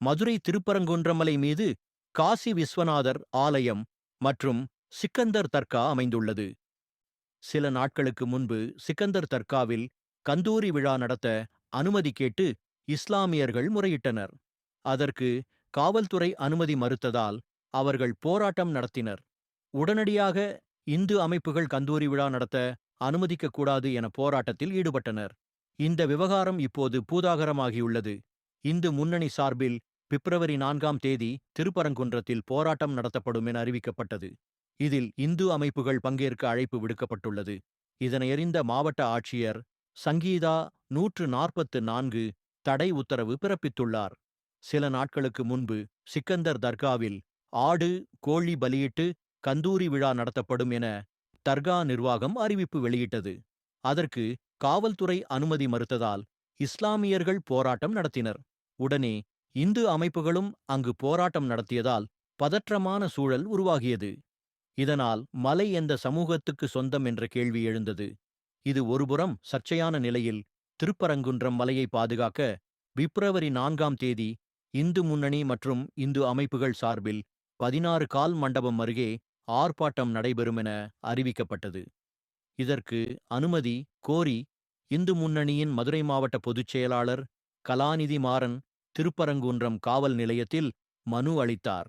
மதுரை திருப்பரங்குன்றமலை மீது காசி விஸ்வநாதர் ஆலயம் மற்றும் சிக்கந்தர் தர்கா அமைந்துள்ளது. சில நாட்களுக்கு முன்பு சிக்கந்தர் தர்காவில் கந்தூரி விழா நடத்த அனுமதி கேட்டு இஸ்லாமியர்கள் முறையிட்டனர். அதற்கு காவல்துறை அனுமதி மறுத்ததால் அவர்கள் போராட்டம் நடத்தினர். உடனடியாக இந்து அமைப்புகள் கந்தூரி விழா நடத்த அனுமதிக்கக்கூடாது என போராட்டத்தில் ஈடுபட்டனர். இந்த விவகாரம் இப்போது பூதாகரமாகியுள்ளது. இந்து முன்னணி சார்பில் பிப்ரவரி நான்காம் தேதி திருப்பரங்குன்றத்தில் போராட்டம் நடத்தப்படும் என அறிவிக்கப்பட்டது. இதில் இந்து அமைப்புகள் பங்கேற்க அழைப்பு விடுக்கப்பட்டுள்ளது. இதனையறிந்த மாவட்ட ஆட்சியர் சங்கீதா நூற்று நாற்பத்து நான்கு தடை உத்தரவு பிறப்பித்துள்ளார். சில நாட்களுக்கு முன்பு சிக்கந்தர் தர்காவில் ஆடு கோழி பலியிட்டு கந்தூரி விழா நடத்தப்படும் என தர்கா நிர்வாகம் அறிவிப்பு வெளியிட்டது. அதற்கு காவல்துறை அனுமதி மறுத்ததால் இஸ்லாமியர்கள் போராட்டம் நடத்தினர். உடனே இந்து அமைப்புகளும் அங்கு போராட்டம் நடத்தியதால் பதற்றமான சூழல் உருவாகியது. இதனால் மலை எந்த சமூகத்துக்கு சொந்தம் என்ற கேள்வி எழுந்தது. இது ஒருபுறம் சர்ச்சையான நிலையில் திருப்பரங்குன்றம் மலையை பாதுகாக்க பிப்ரவரி நான்காம் தேதி இந்து முன்னணி மற்றும் இந்து அமைப்புகள் சார்பில் பதினாறு கால் மண்டபம் அருகே ஆர்ப்பாட்டம் நடைபெறும் என அறிவிக்கப்பட்டது. இதற்கு அனுமதி கோரி இந்து முன்னணியின் மதுரை மாவட்ட பொதுச் செயலாளர் கலாநிதி மாறன் திருப்பரங்குன்றம் காவல் நிலையத்தில் மனு அளித்தார்.